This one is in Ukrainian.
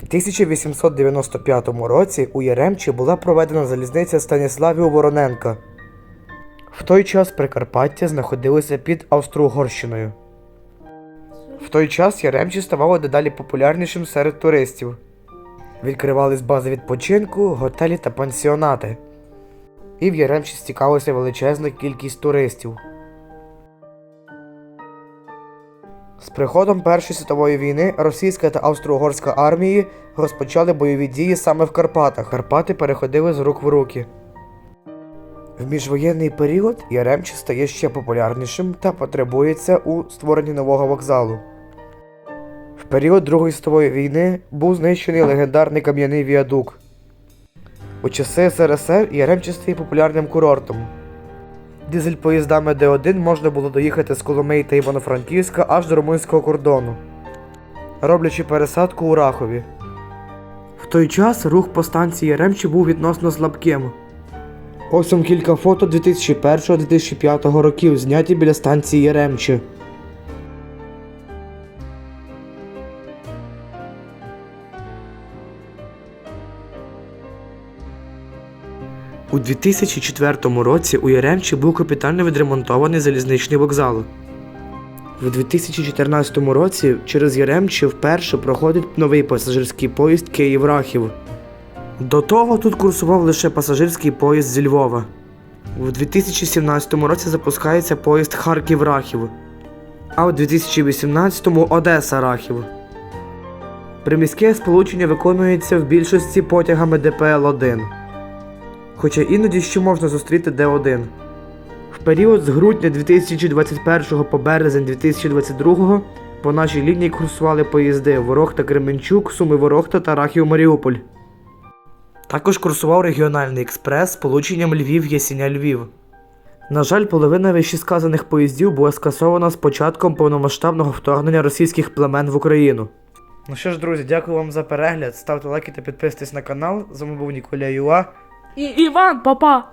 В 1895 році у Яремчі була проведена залізниця Станіславів Вороненка. В той час Прикарпаття знаходилося під Австро-Угорщиною. В той час Яремчі ставало дедалі популярнішим серед туристів. Відкривались бази відпочинку, готелі та пансіонати. І в Яремчі стікалася величезна кількість туристів. З приходом Першої світової війни російська та австро-угорська армії розпочали бойові дії саме в Карпатах. Карпати переходили з рук в руки. В міжвоєнний період Яремче стає ще популярнішим та потребується у створенні нового вокзалу. В період Другої світової війни був знищений легендарний кам'яний віадук. У часи СРСР Яремче стає популярним курортом. Дизель поїздами Д1 можна було доїхати з Коломиї та Івано-Франківська аж до румунського кордону, роблячи пересадку у Рахові. В той час рух по станції Ремчі був відносно слабким. Ось вам кілька фото 2001-2005 років, зняті біля станції Яремче. У 2004 році у Яремчі був капітально відремонтований залізничний вокзал. В 2014 році через Яремче вперше проходить новий пасажирський поїзд Київ-Рахів. До того тут курсував лише пасажирський поїзд зі Львова. У 2017 році запускається поїзд Харків-Рахів, а у 2018-му Одеса-Рахів. Приміське сполучення виконується в більшості потягами ДПЛ-1 хоча іноді ще можна зустріти Д1. В період з грудня 2021 по березень 2022 по нашій лінії курсували поїзди Ворохта Кременчук, Суми Ворохта та Рахів Маріуполь. Також курсував регіональний експрес з полученням Львів Ясіня Львів. На жаль, половина вищесказаних поїздів була скасована з початком повномасштабного вторгнення російських племен в Україну. Ну що ж, друзі, дякую вам за перегляд. Ставте лайки та підписуйтесь на канал. З вами був Ніколя Юа. І Іван, папа!